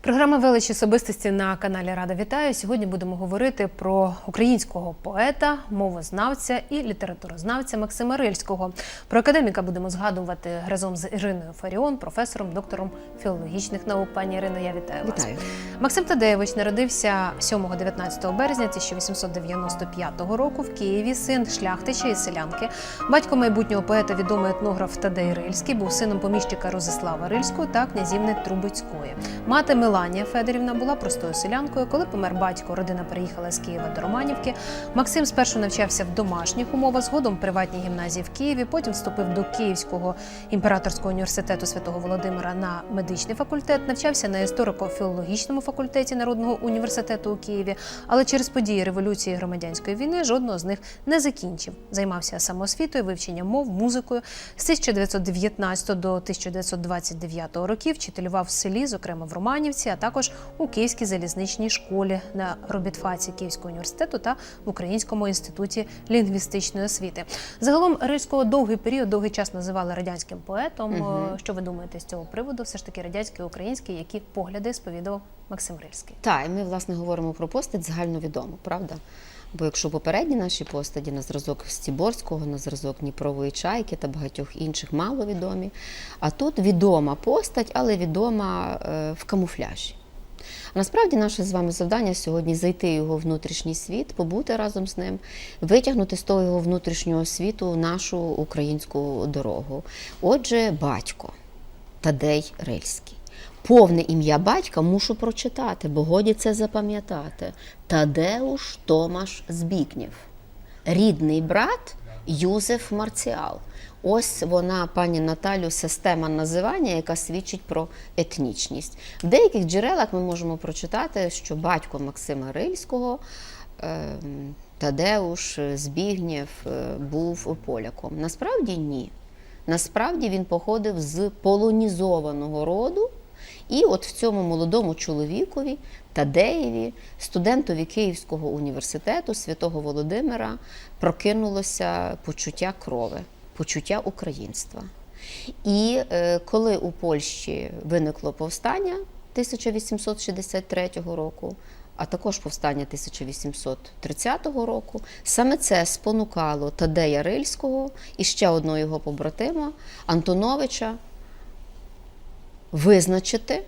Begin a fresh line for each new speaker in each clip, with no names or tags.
Програма велич особистості на каналі Рада вітаю. Сьогодні будемо говорити про українського поета, мовознавця і літературознавця Максима Рильського. Про академіка будемо згадувати разом з Іриною Фаріон, професором, доктором філологічних наук. Пані Ірино, я вітаю вас.
Вітаю.
Максим Тадеєвич народився 7-19 березня 1895 року в Києві, син шляхтича і селянки. Батько майбутнього поета, відомий етнограф Тадей Рильський, був сином поміщика Розислава Рильського та князівни Трубецької. Мати Меланія Федорівна була простою селянкою. Коли помер батько, родина переїхала з Києва до Романівки. Максим спершу навчався в домашніх умовах, згодом в приватній гімназії в Києві. Потім вступив до Київського імператорського університету святого Володимира на медичний факультет, навчався на історико-філологічному факультеті Народного університету у Києві, але через події революції і громадянської війни жодного з них не закінчив. Займався самоосвітою, вивченням мов, музикою. З 1919 до 1929 років вчителював в селі, зокрема в Романівці, а також у Київській залізничній школі на робітфаці Київського університету та в Українському інституті лінгвістичної освіти. Загалом Рильського довгий період, довгий час називали радянським поетом.
Угу.
Що ви думаєте з цього приводу? Все ж таки радянський, український, які погляди сповідував Максим Рильський?
Так, і ми власне говоримо про постать загальновідому, правда? Бо якщо попередні наші постаті на зразок Стіборського, на зразок Дніпрової чайки та багатьох інших маловідомі, а тут відома постать, але відома е, в камуфляжі. А насправді наше з вами завдання сьогодні зайти в його внутрішній світ, побути разом з ним, витягнути з того його внутрішнього світу нашу українську дорогу. Отже, батько Тадей Рильський. Повне ім'я батька мушу прочитати, бо годі це запам'ятати. Тадеуш Томаш Збікнєв. Рідний брат Юзеф Марціал. Ось вона, пані Наталю, система називання, яка свідчить про етнічність. В деяких джерелах ми можемо прочитати, що батько Максима Рильського. ем, Тадеуш Збігнєв е, був поляком. Насправді ні. Насправді він походив з полонізованого роду, і от в цьому молодому чоловікові Тадеєві, студентові Київського університету святого Володимира, прокинулося почуття крови, почуття українства. І е, коли у Польщі виникло повстання 1863 року, а також повстання 1830 року, саме це спонукало Тадея Рильського і ще одного його побратима Антоновича визначити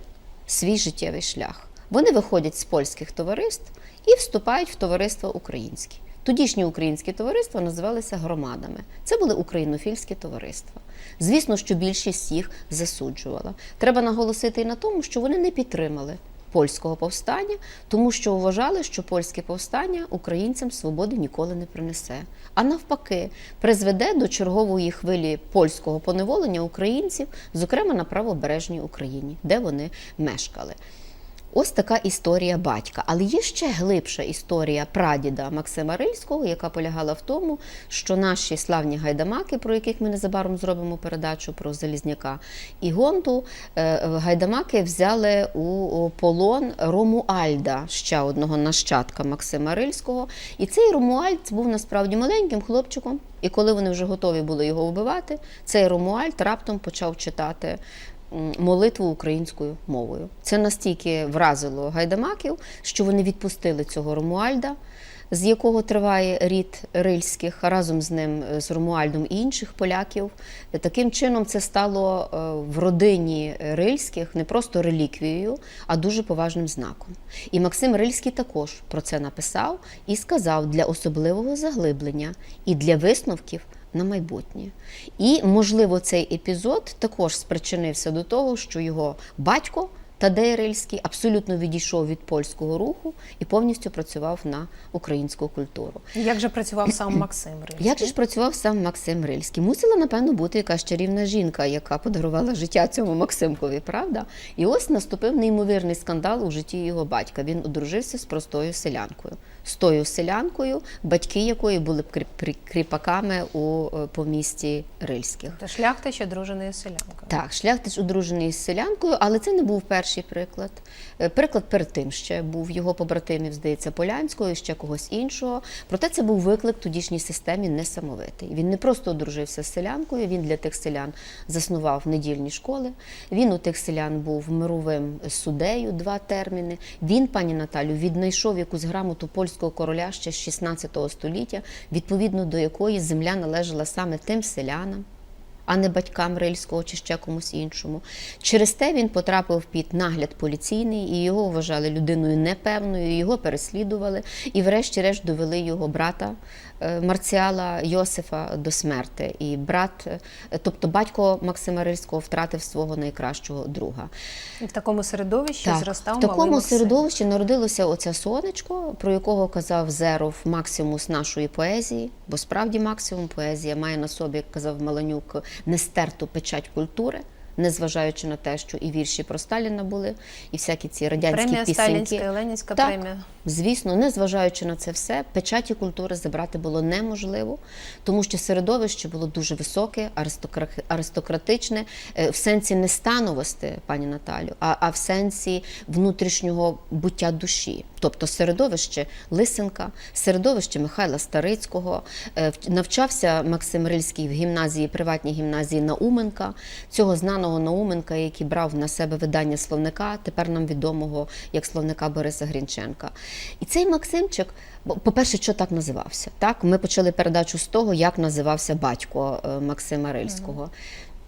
свій життєвий шлях. Вони виходять з польських товариств і вступають в товариство українське. Тодішні українські товариства називалися громадами. Це були українофільські товариства. Звісно, що більшість їх засуджувала. Треба наголосити і на тому, що вони не підтримали польського повстання, тому що вважали, що польське повстання українцям свободи ніколи не принесе. А навпаки, призведе до чергової хвилі польського поневолення українців, зокрема на правобережній Україні, де вони мешкали. Ось така історія батька. Але є ще глибша історія прадіда Максима Рильського, яка полягала в тому, що наші славні гайдамаки, про яких ми незабаром зробимо передачу про Залізняка і Гонту, е, гайдамаки взяли у полон Ромуальда, ще одного нащадка Максима Рильського. І цей Ромуальд був насправді маленьким хлопчиком. І коли вони вже готові були його вбивати, цей Ромуальд раптом почав читати молитву українською мовою. Це настільки вразило гайдамаків, що вони відпустили цього Ромуальда, з якого триває рід рильських, разом з ним е, з Ромуальдом і інших поляків. Таким чином, це стало е, в родині рильських не просто реліквією, а дуже поважним знаком. І Максим Рильський також про це написав і сказав для особливого заглиблення і для висновків на майбутнє. І, можливо, цей епізод також спричинився до того, що його батько Тадей Рильський абсолютно відійшов від польського руху і повністю працював на українську культуру.
Як же працював сам Максим Рильський?
Як же ж працював сам Максим Рильський? Мусила, напевно, бути якась чарівна жінка, яка подарувала життя цьому Максимкові, правда? І ось наступив неймовірний скандал у житті його батька. Він одружився з простою селянкою. З тою селянкою, батьки якої були кріпаками у е, помісті Рильських.
Тобто шляхтич одружений з селянкою.
Так, шляхтич одружений з селянкою, але це не був перший приклад. Е, Приклад перед тим ще був його побратимів, здається, Полянського і ще когось іншого. Проте це був виклик тодішній системі несамовитий. Він не просто одружився з селянкою, він для тих селян заснував недільні школи. Він у тих селян був мировим суддею два терміни. Він, пані Наталю, віднайшов якусь грамоту польського короля ще з 16 століття, відповідно до якої земля належала саме тим селянам а не батькам Рильського чи ще комусь іншому. Через те він потрапив під нагляд поліційний, і його вважали людиною непевною, його переслідували, і, врешті-решт, довели його брата Марціала Йосифа до смерти. І брат, е, тобто батько Максима Рильського втратив свого найкращого друга.
І в такому середовищі
Так,
зростав
в такому
малий
середовищі народилося оце сонечко, про якого казав Зеров Максимус нашої поезії, бо справді максимум поезія має на собі, як казав Маланюк, нестерту печать культури. Незважаючи на те, що і вірші про Сталіна були, і всякі ці радянські
Премія
пісеньки.
Сталінська і Ленінська премія.
Звісно, незважаючи на це все, печаті культури забрати було неможливо, тому що середовище було дуже високе, аристокра- аристократичне, е, в сенсі не становості, пані Наталю, а, а в сенсі внутрішнього буття душі. Тобто середовище Лисенка, середовище Михайла Старицького, е, навчався Максим Рильський в гімназії, приватній гімназії Науменка, цього знаного Науменка, який брав на себе видання словника, тепер нам відомого як словника Бориса Грінченка. І цей Максимчик, по-перше, що так називався? Так, ми почали передачу з того, як називався батько е, Максима Рильського.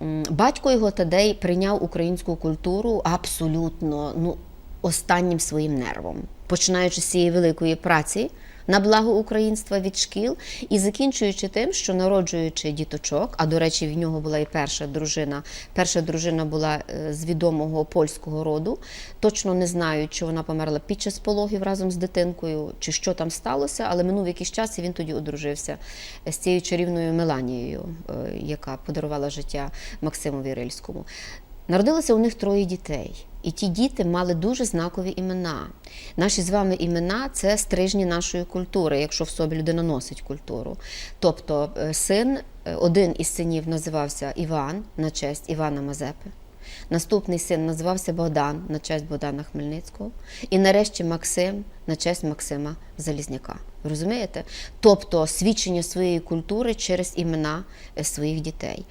М, Батько його Тадей прийняв українську культуру абсолютно ну, останнім своїм нервом, починаючи з цієї великої праці на благо українства від шкіл і закінчуючи тим, що народжуючи діточок, а до речі, в нього була і перша дружина. Перша дружина була е, з відомого польського роду. Точно не знаю, чи вона померла під час пологів разом з дитинкою, чи що там сталося, але минув якийсь час, і він тоді одружився з цією чарівною Меланією, е, яка подарувала життя Максимові Рильському. Народилося у них троє дітей, і ті діти мали дуже знакові імена. Наші з вами імена це стрижні нашої культури, якщо в собі людина носить культуру. Тобто, е, син, е, один із синів називався Іван на честь Івана Мазепи. Наступний син називався Богдан на честь Богдана Хмельницького. І нарешті Максим на честь Максима Залізняка. Розумієте? Тобто свідчення своєї культури через імена е, своїх дітей.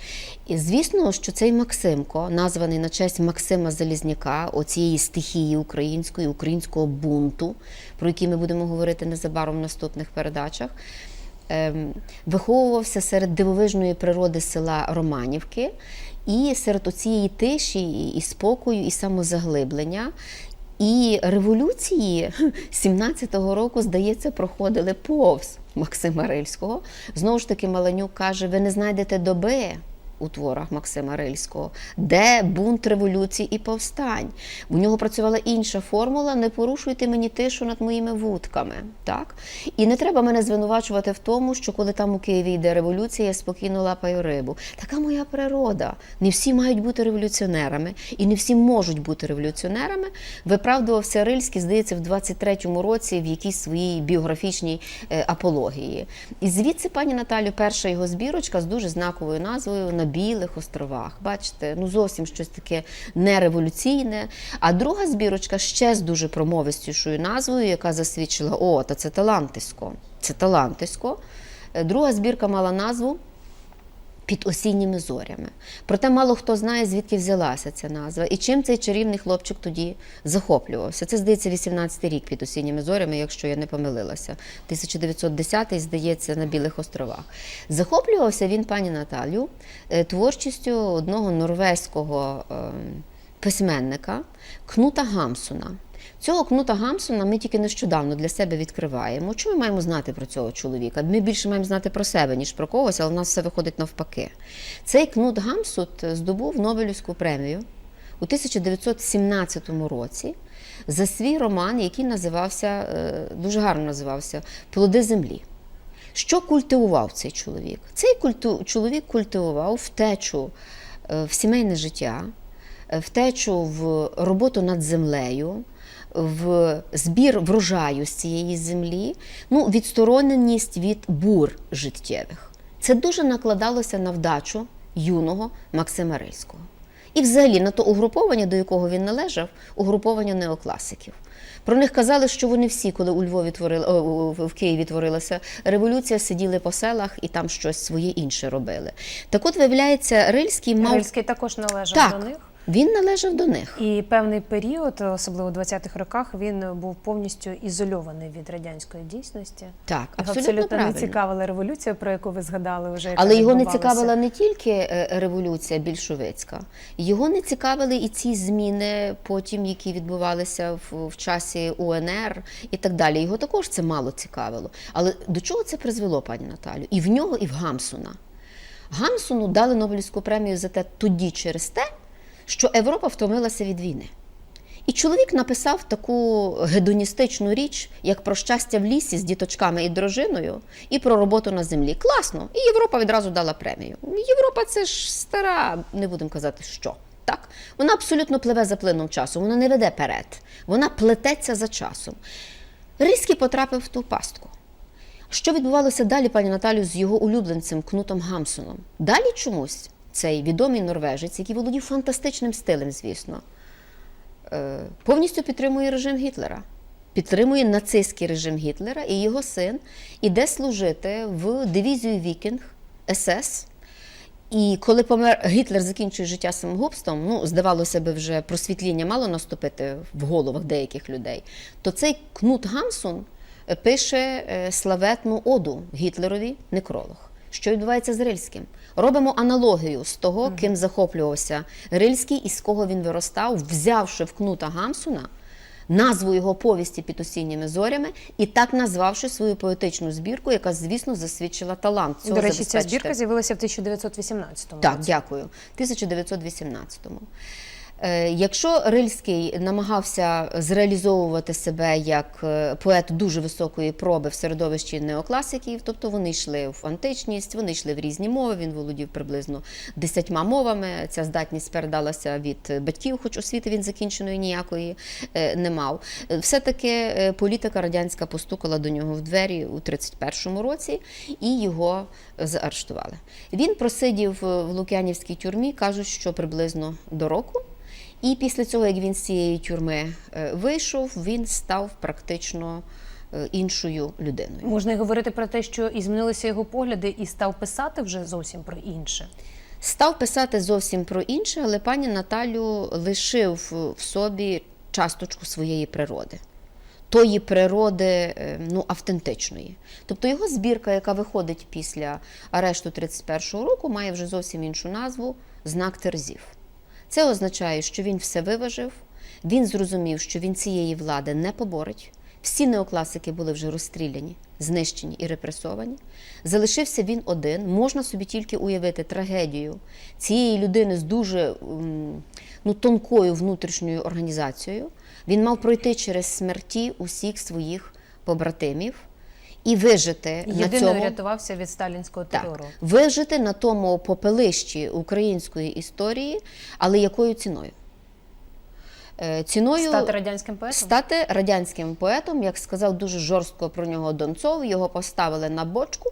І звісно, що цей Максимко, названий на честь Максима Залізняка, оцієї стихії української, українського бунту, про який ми будемо говорити незабаром в наступних передачах ем, виховувався серед дивовижної природи села Романівки і серед оцієї тиші, і спокою, і самозаглиблення. І революції 17-го року, здається, проходили повз Максима Рильського. Знову ж таки, Маланюк каже: ви не знайдете доби у творах Максима Рильського, де бунт революцій і повстань. У нього працювала інша формула: не порушуйте мені тишу над моїми вудками. Так? І не треба мене звинувачувати в тому, що коли там у Києві йде революція, я спокійно лапаю рибу. Така моя природа. Не всі мають бути революціонерами, і не всі можуть бути революціонерами. Виправдувався Рильський, здається, в 23-му році в якійсь своїй біографічній е, апології. І звідси, пані Наталю, перша його збірочка з дуже знаковою назвою На білих островах. Бачите, ну зовсім щось таке нереволюційне. А друга збірочка ще з дуже промовистішою назвою, яка засвідчила: о, та це талантисько. Це талантисько. Е, Друга збірка мала назву під осінніми зорями. Проте мало хто знає, звідки взялася ця назва і чим цей чарівний хлопчик тоді захоплювався. Це, здається, 18-й рік під осінніми зорями, якщо я не помилилася. 1910-й, здається, на Білих островах. Захоплювався він, пані Наталю, е, творчістю одного норвезького е, письменника Кнута Гамсуна. Цього Кнута Гамсуна ми тільки нещодавно для себе відкриваємо. Що ми маємо знати про цього чоловіка? Ми більше маємо знати про себе, ніж про когось, але в нас все виходить навпаки. Цей Кнут Гамсут здобув Нобелівську премію у 1917 році за свій роман, який називався, е, дуже гарно називався Плоди землі. Що культивував цей чоловік? Цей культу... чоловік культивував втечу е, в сімейне життя, е, втечу в роботу над землею, в збір врожаю з цієї землі, ну, відстороненість від бур життєвих. Це дуже накладалося на вдачу юного Максима Рильського. І взагалі на то угруповання, до якого він належав, угруповання неокласиків. Про них казали, що вони всі, коли у Львові творили о, в Києві творилася революція, сиділи по селах і там щось своє інше робили. Так от, виявляється, Рильський мав
Рильський також належав
так,
до них.
Він належав до них.
І певний період, особливо у 20-х роках, він був повністю ізольований від радянської дійсності.
Так,
Його
абсолютно,
абсолютно
правильно.
не цікавила революція, про яку ви згадали вже.
Але його не цікавила не тільки е, революція більшовицька, його не цікавили і ці зміни, потім, які відбувалися в, в часі УНР і так далі. Його також це мало цікавило. Але до чого це призвело, пані Наталю? І в нього, і в Гамсуна. Гамсуну дали Нобелівську премію за те тоді через те, що Європа втомилася від війни. І чоловік написав таку гедоністичну річ, як про щастя в лісі з діточками і дружиною, і про роботу на землі. Класно. І Європа відразу дала премію. Європа це ж стара, не будемо казати, що. Так? Вона абсолютно пливе за плином часу, вона не веде перед, вона плететься за часом. Ризький потрапив в ту пастку. Що відбувалося далі, пані Наталю, з його улюбленцем Кнутом Гамсуном? Далі чомусь цей відомий норвежець, який володів фантастичним стилем, звісно, е, повністю підтримує режим Гітлера. Підтримує нацистський режим Гітлера, і його син іде служити в дивізію Вікінг СС. І коли помер Гітлер закінчує життя самогубством, ну здавалося би, вже просвітління мало наступити в головах деяких людей, то цей Кнут Гамсун пише е, славетну оду Гітлерові некролог. Що відбувається з Рильським? Робимо аналогію з того, ким захоплювався Рильський і з кого він виростав, взявши в Кнута Гамсуна назву його повісті під осінніми зорями і так назвавши свою поетичну збірку, яка, звісно, засвідчила талант цього
До речі, ця збірка з'явилася в 1918-му.
Так, дякую. В 1918-му. Е, Якщо Рильський намагався зреалізовувати себе як е, поет дуже високої проби в середовищі неокласиків, тобто вони йшли в античність, вони йшли в різні мови, він володів приблизно десятьма мовами. Ця здатність передалася від батьків, хоч освіти він закінченої ніякої е, не мав. Все-таки політика радянська постукала до нього в двері у 31-му році і його заарештували. Він просидів в Лук'янівській тюрмі, кажуть, що приблизно до року. І після цього, як він з цієї тюрми е, вийшов, він став практично е, іншою людиною.
Можна й говорити про те, що і змінилися його погляди, і став писати вже зовсім про інше.
Став писати зовсім про інше, але пані Наталю лишив в собі часточку своєї природи. Тої природи е, ну, автентичної. Тобто його збірка, яка виходить після арешту 31-го року, має вже зовсім іншу назву знак терзів. Це означає, що він все виважив, він зрозумів, що він цієї влади не поборить. Всі неокласики були вже розстріляні, знищені і репресовані. Залишився він один. Можна собі тільки уявити трагедію цієї людини з дуже ну, тонкою внутрішньою організацією. Він мав пройти через смерті усіх своїх побратимів і вижити на цьому
рятувався від сталінського терору.
так, вижити на тому попелищі української історії, але якою ціною? Е, Ціною
Стати радянським поетом?
стати радянським поетом, як сказав дуже жорстко про нього Донцов, його поставили на бочку,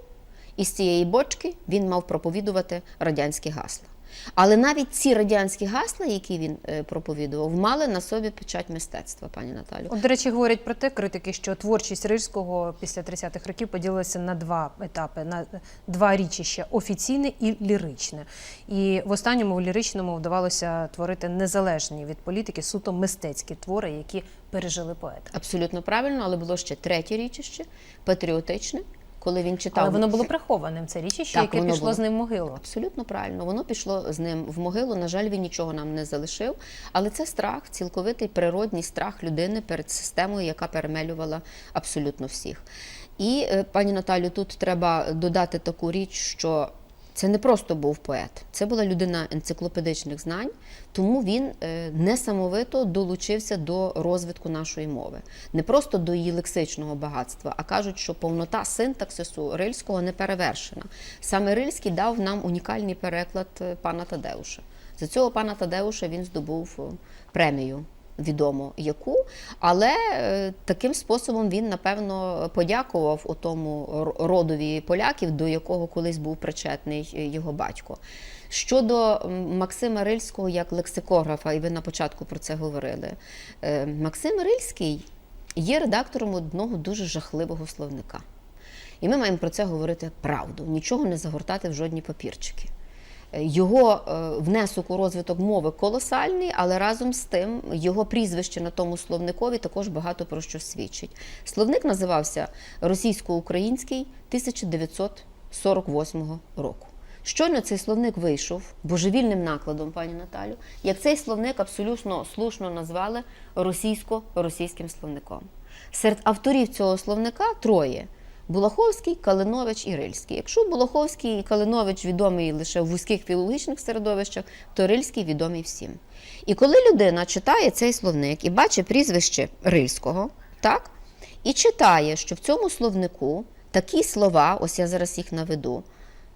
і з цієї бочки він мав проповідувати радянські гасла. Але навіть ці радянські гасла, які він е, проповідував, мали на собі печать мистецтва, пані Наталю.
От, до речі, говорять про те, критики, що творчість Рильського після 30-х років поділилася на два етапи, на два річища офіційне і ліричне. І в останньому в ліричному вдавалося творити незалежні від політики суто мистецькі твори, які пережили поета.
Абсолютно правильно, але було ще третє річище, патріотичне, коли він читав.
Але воно було прихованим. Це річище, яке пішло
було.
з ним в могилу.
Абсолютно правильно. Воно пішло з ним в могилу. На жаль, він нічого нам не залишив. Але це страх, цілковитий природній страх людини перед системою, яка перемелювала абсолютно всіх. І, е, пані Наталю, тут треба додати таку річ, що це не просто був поет, це була людина енциклопедичних знань, тому він е, несамовито долучився до розвитку нашої мови, не просто до її лексичного багатства, а кажуть, що повнота синтаксису рильського не перевершена. Саме Рильський дав нам унікальний переклад е, пана Тадеуша. За цього пана Тадеуша він здобув е, премію відомо яку, але е, таким способом він, напевно, подякував у тому родові поляків, до якого колись був причетний е, його батько. Щодо Максима Рильського як лексикографа, і ви на початку про це говорили, е, Максим Рильський є редактором одного дуже жахливого словника. І ми маємо про це говорити правду, нічого не загортати в жодні папірчики. Його е, внесок у розвиток мови колосальний, але разом з тим його прізвище на тому словникові також багато про що свідчить. Словник називався Російсько-український 1948 року. Щойно цей словник вийшов божевільним накладом, пані Наталю, як цей словник абсолютно слушно назвали російсько-російським словником. Серед авторів цього словника троє. Булаховський, Калинович і Рильський. Якщо Булаховський і Калинович відомий лише в вузьких філологічних середовищах, то Рильський відомий всім. І коли людина читає цей словник і бачить прізвище Рильського, так, і читає, що в цьому словнику такі слова, ось я зараз їх наведу,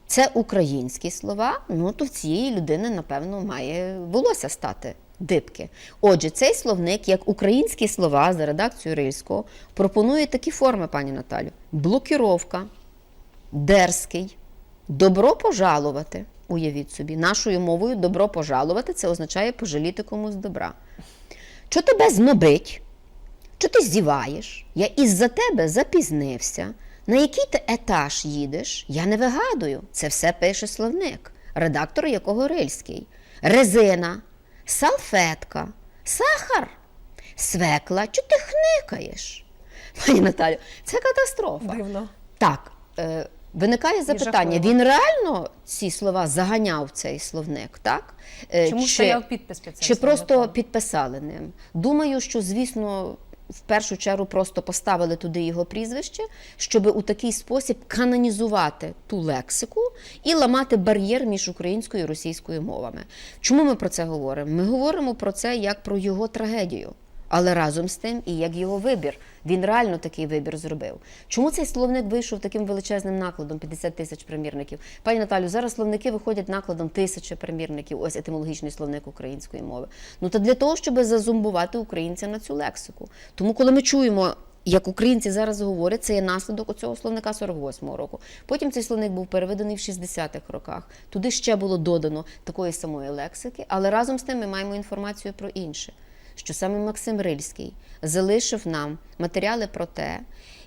це українські слова, ну то в цієї людини, напевно, має волосся стати дибки. Отже, цей словник, як українські слова за редакцією Рильського, пропонує такі форми, пані Наталю: блокіровка, дерзкий, добро пожалувати. Уявіть собі, нашою мовою добро пожалувати це означає пожаліти комусь добра. Що тебе знобить? Що ти зіваєш? Я із-за тебе запізнився. На який ти етаж їдеш? Я не вигадую. Це все пише словник, редактор якого Рильський. Резина, салфетка, сахар, свекла. Чого ти хникаєш? Пані Наталю, це катастрофа.
Дивно.
Так, е, виникає запитання: він реально ці слова заганяв в цей словник, так? Е,
Чому стояв підпис під цим
Чи просто підписали ним? Думаю, що, звісно, в першу чергу просто поставили туди його прізвище, щоб у такий спосіб канонізувати ту лексику і ламати бар'єр між українською і російською мовами. Чому ми про це говоримо? Ми говоримо про це як про його трагедію. Але разом з тим і як його вибір. Він реально такий вибір зробив. Чому цей словник вийшов таким величезним накладом 50 тисяч примірників? Пані Наталю, зараз словники виходять накладом тисячі примірників, ось етимологічний словник української мови. Ну то для того, щоб зазумбувати українця на цю лексику. Тому, коли ми чуємо. Як українці зараз говорять, це є наслідок оцього словника 48-го року. Потім цей словник був переведений в 60-х роках. Туди ще було додано такої самої лексики, але разом з тим ми маємо інформацію про інше що саме Максим Рильський залишив нам матеріали про те,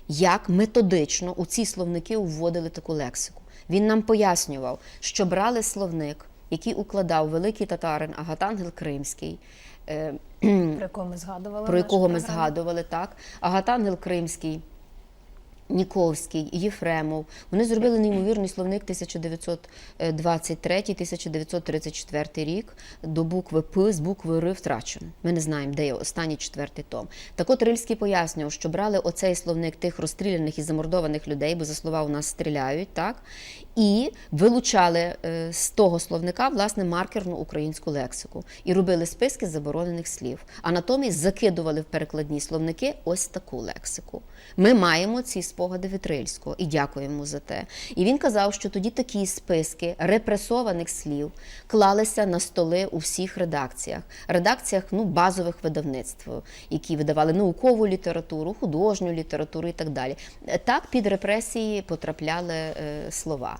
як методично у ці словники вводили таку лексику. Він нам пояснював, що брали словник, який укладав великий татарин Агатангел Кримський. е,
Про якого ми згадували.
про якого ми
програмі.
згадували, так. Агатангел Кримський, Ніковський, Єфремов. Вони зробили неймовірний словник 1923-1934 рік до букви П з букви Р втрачено. Ми не знаємо, де є останній четвертий том. Так от Рильський пояснював, що брали оцей словник тих розстріляних і замордованих людей, бо за слова у нас стріляють, так? І вилучали е, з того словника власне маркерну українську лексику і робили списки заборонених слів. А натомість закидували в перекладні словники ось таку лексику. Ми маємо ці спогади від Рильського і дякуємо за те. І він казав, що тоді такі списки репресованих слів клалися на столи у всіх редакціях, редакціях ну, базових видавництв, які видавали наукову літературу, художню літературу і так далі. Так під репресії потрапляли е, слова.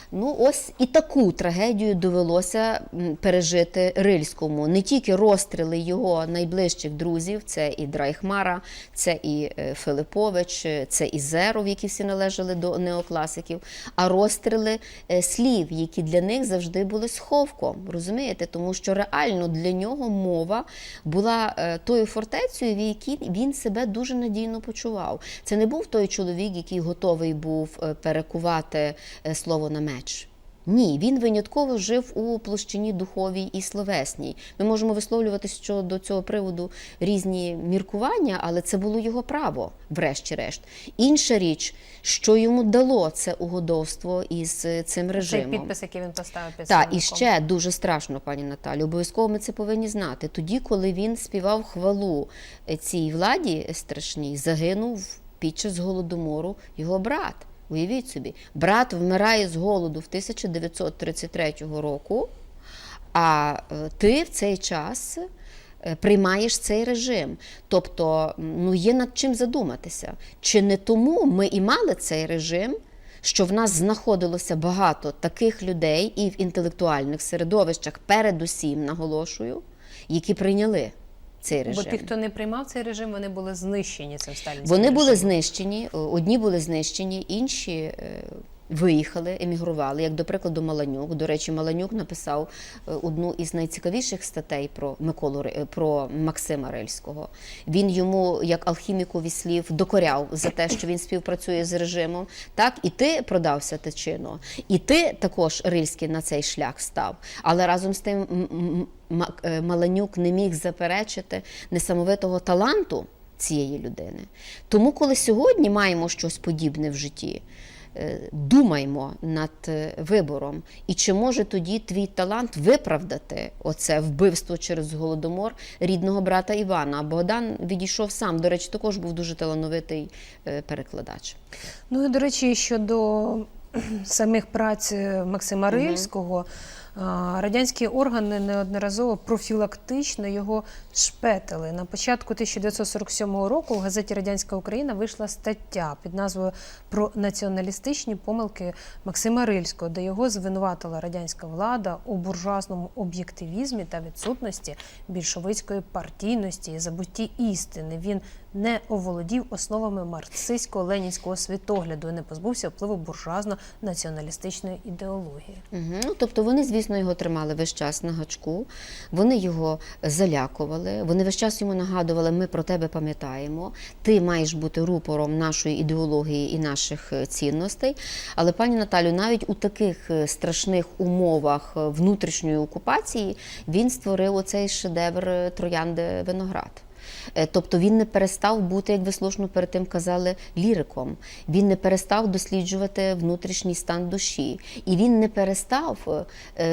Ну, ось і таку трагедію довелося пережити Рильському. Не тільки розстріли його найближчих друзів, це і Драйхмара, це і е, Филипович, е, це і Зеров, які всі належали до неокласиків, а розстріли е, слів, які для них завжди були сховком. Розумієте? Тому що реально для нього мова була тою фортецею, в якій він себе дуже надійно почував. Це не був той чоловік, який готовий був перекувати слово на меч. Ні, він винятково жив у площині духовій і словесній. Ми можемо висловлювати щодо цього приводу різні міркування, але це було його право, врешті-решт. Інша річ, що йому дало це угодовство із е, цим режимом.
підпис, який він поставив під
Так, і ще дуже страшно, пані Наталі. Обов'язково ми це повинні знати. Тоді, коли він співав хвалу е, цій владі страшній, загинув під час голодомору його брат. Уявіть собі, брат вмирає з голоду в 1933 року, а е, ти в цей час е, приймаєш цей режим. Тобто, ну є над чим задуматися. Чи не тому ми і мали цей режим? Що в нас знаходилося багато таких людей і в інтелектуальних середовищах, передусім наголошую, які прийняли цей
Бо ті, хто не приймав цей режим, вони були знищені цим сталінським
Вони були знищені, е, одні були знищені, інші е, виїхали, емігрували, як до прикладу Маланюк. До речі, Маланюк написав е, одну із найцікавіших статей про Миколу про Максима Рильського. Він йому, як алхіміку слів, докоряв за те, що він співпрацює з режимом. Так, і ти продався тичино, і ти також Рильський на цей шлях став. Але разом з тим Маланюк не міг заперечити несамовитого таланту цієї людини. Тому, коли сьогодні маємо щось подібне в житті, е, думаймо над е, вибором. І чи може тоді твій талант виправдати оце вбивство через голодомор рідного брата Івана? А Богдан відійшов сам. До речі, також був дуже талановитий е, перекладач.
Ну і до речі, щодо самих праць е, Максима Рильського, а, радянські органи неодноразово профілактично його шпетили. На початку 1947 року в газеті Радянська Україна вийшла стаття під назвою Про націоналістичні помилки Максима Рильського, де його звинуватила радянська влада у буржуазному об'єктивізмі та відсутності більшовицької партійності і забутті істини. Він не оволодів основами марксистсько-ленінського світогляду і не позбувся впливу буржуазно-націоналістичної ідеології.
Угу. Тобто вони, звісно, його тримали весь час на гачку, вони його залякували, вони весь час йому нагадували, ми про тебе пам'ятаємо, ти маєш бути рупором нашої ідеології і наших е, цінностей. Але, пані Наталю, навіть у таких е, страшних умовах е, внутрішньої окупації він створив оцей шедевр Троянди Виноград. Е, Тобто він не перестав бути, як ви слушно перед тим казали, ліриком. Він не перестав досліджувати внутрішній стан душі. І він не перестав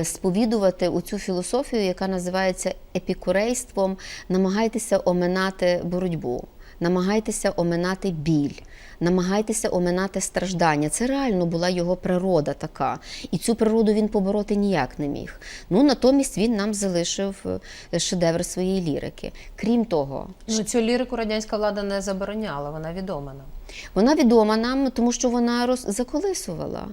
сповідувати сповідувати оцю філософію, яка називається епікурейством. Намагайтеся оминати боротьбу, намагайтеся оминати біль. Намагайтеся оминати страждання. Це реально була його природа така. І цю природу він побороти ніяк не міг. Ну натомість він нам залишив е, шедевр своєї лірики. Крім того,
Ну, цю лірику радянська влада не забороняла, вона відома нам.
вона відома нам, тому що вона роз... заколисувала.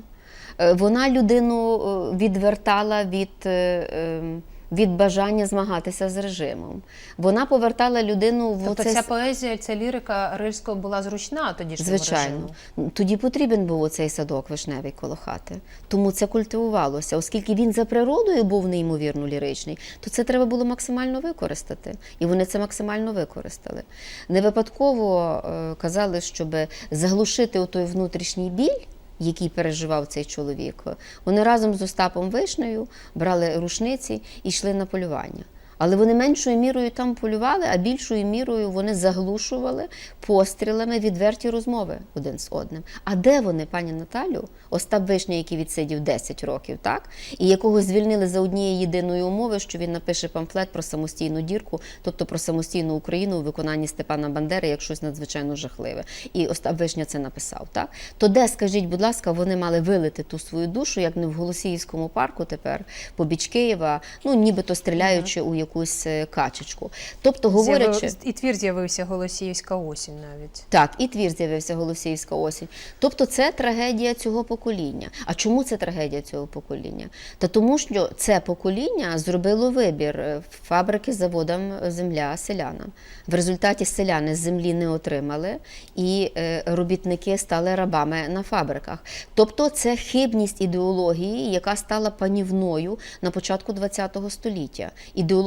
Е, Вона людину е, відвертала від, е, ем, від бажання змагатися з режимом. Вона повертала людину в
Тобто
оце
ця поезія, ця лірика Рильського була зручна тоді ж
Звичайно, тоді потрібен був оцей садок вишневий коло хати. Тому це культивувалося. Оскільки він за природою був неймовірно ліричний, то це треба було максимально використати. І вони це максимально використали. Не випадково е, казали, щоб заглушити той внутрішній біль. Який переживав цей чоловік, вони разом з Остапом Вишнею брали рушниці і йшли на полювання. Але вони меншою мірою там полювали, а більшою мірою вони заглушували пострілами відверті розмови один з одним. А де вони, пані Наталю? Остап Вишня, який відсидів 10 років, так? І якого звільнили за однієї єдиної умови, що він напише памфлет про самостійну дірку, тобто про самостійну Україну у виконанні Степана Бандери, як щось надзвичайно жахливе. І Остап Вишня це написав. Так? То де, скажіть, будь ласка, вони мали вилити ту свою душу, як не в Голосіївському парку тепер, побіч Києва, ну нібито стріляючи у якусь е, качечку. Тобто, говорячи.
І твір з'явився Голосіївська осінь навіть.
Так, і твір з'явився Голосіївська осінь. Тобто це трагедія цього покоління. А чому це трагедія цього покоління? Та тому, що це покоління зробило вибір е, фабрики, заводам, земля селянам. В результаті селяни землі не отримали, і е, робітники стали рабами на фабриках. Тобто це хибність ідеології, яка стала панівною на початку ХХ століття.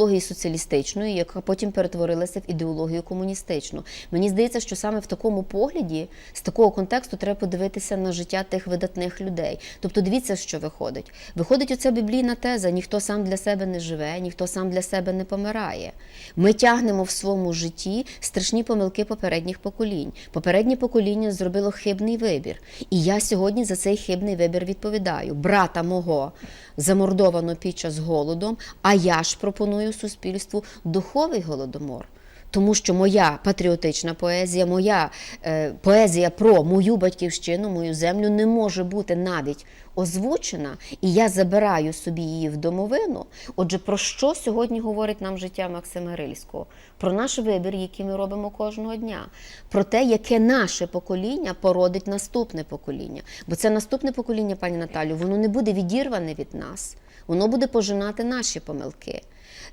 Ідеології соціалістичної, яка потім перетворилася в ідеологію комуністичну. Мені здається, що саме в такому погляді, з такого контексту, треба подивитися на життя тих видатних людей. Тобто, дивіться, що виходить. Виходить оця біблійна теза: ніхто сам для себе не живе, ніхто сам для себе не помирає. Ми тягнемо в своєму житті страшні помилки попередніх поколінь. Попереднє покоління зробило хибний вибір. І я сьогодні за цей хибний вибір відповідаю. Брата мого замордовано під час голодом, а я ж пропоную суспільству духовий голодомор. Тому що моя патріотична поезія, моя е, поезія про мою батьківщину, мою землю не може бути навіть озвучена, і я забираю собі її в домовину. Отже, про що сьогодні говорить нам життя Максима Рильського? Про наш вибір, який ми робимо кожного дня, про те, яке наше покоління породить наступне покоління. Бо це наступне покоління, пані Наталю, воно не буде відірване від нас, воно буде пожинати наші помилки.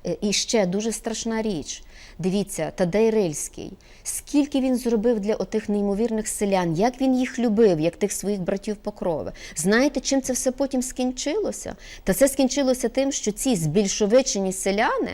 Е, І ще дуже страшна річ. Дивіться, Тадей Рильський, скільки він зробив для отих неймовірних селян, як він їх любив, як тих своїх братів покрови. Знаєте, чим це все потім скінчилося? Та це скінчилося тим, що ці збільшовичені селяни,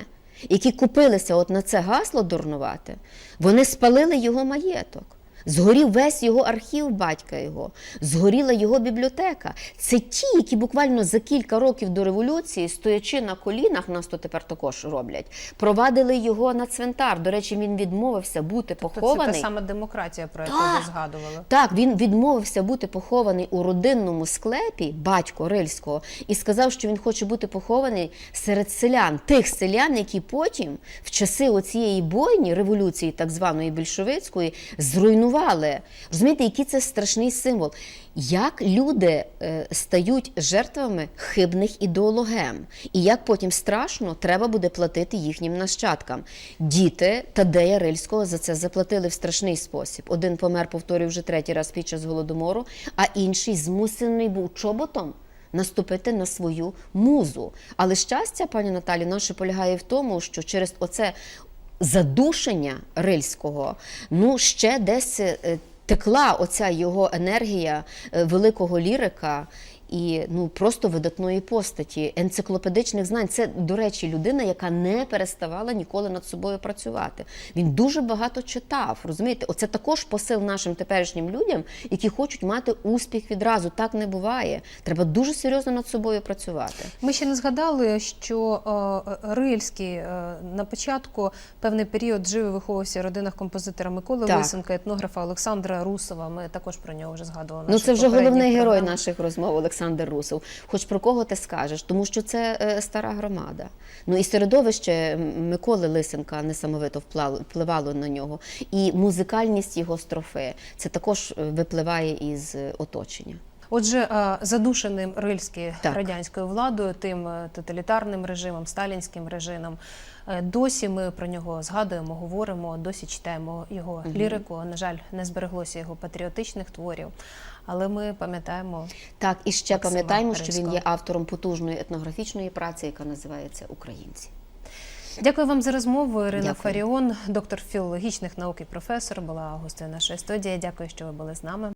які купилися от на це гасло дурнувати, вони спалили його маєток. Згорів весь його архів батька його, згоріла його бібліотека. Це ті, які буквально за кілька років до революції, стоячи на колінах, нас то тепер також роблять, провадили його на цвинтар. До речі, він відмовився бути
Тобто це
похований.
та саме демократія, про яку ви згадували.
Так, він відмовився бути похований у родинному склепі батько Рильського і сказав, що він хоче бути похований серед селян, тих селян, які потім, в часи оцієї бойні, революції так званої більшовицької, зруйнували. Розумієте, який це страшний символ? Як люди е, стають жертвами хибних ідеологем, і як потім страшно треба буде платити їхнім нащадкам. Діти Тадея Рильського за це заплатили в страшний спосіб. Один помер, повторюю, вже третій раз під час голодомору, а інший змусений був чоботом наступити на свою музу. Але щастя, пані Наталі, наше полягає в тому, що через оце задушення рильського, ну ще десь е, текла оця його енергія е, великого лірика. І ну просто видатної постаті, енциклопедичних знань. Це, до речі, людина, яка не переставала ніколи над собою працювати. Він дуже багато читав. Розумієте, оце також посил нашим теперішнім людям, які хочуть мати успіх відразу. Так не буває. Треба дуже серйозно над собою працювати.
Ми ще не згадали, що е, Рильський е, на початку певний період жив і виховувався в родинах композитора Миколи
Так.
Лисенка, етнографа Олександра Русова. Ми також про нього вже згадували.
Ну це вже головний герой наших розмов Олександр Русов. Хоч про кого ти скажеш, тому що це е, стара громада. Ну і середовище Миколи Лисенка несамовито впливало на нього. І музикальність його строфи це також е, випливає із е, оточення.
Отже, задушеним Рильський
Так.
радянською владою, тим тоталітарним режимом, сталінським режимом. Досі ми про нього згадуємо, говоримо, досі читаємо його лірику. На жаль, не збереглося його патріотичних творів, але ми пам'ятаємо
Так, і ще
Максима
пам'ятаємо, що він є автором потужної етнографічної праці, яка називається Українці.
Дякую вам за розмову. Ірина
Дякую.
Фаріон, доктор філологічних наук і професор, була гостею нашої студії. Дякую, що ви були з нами.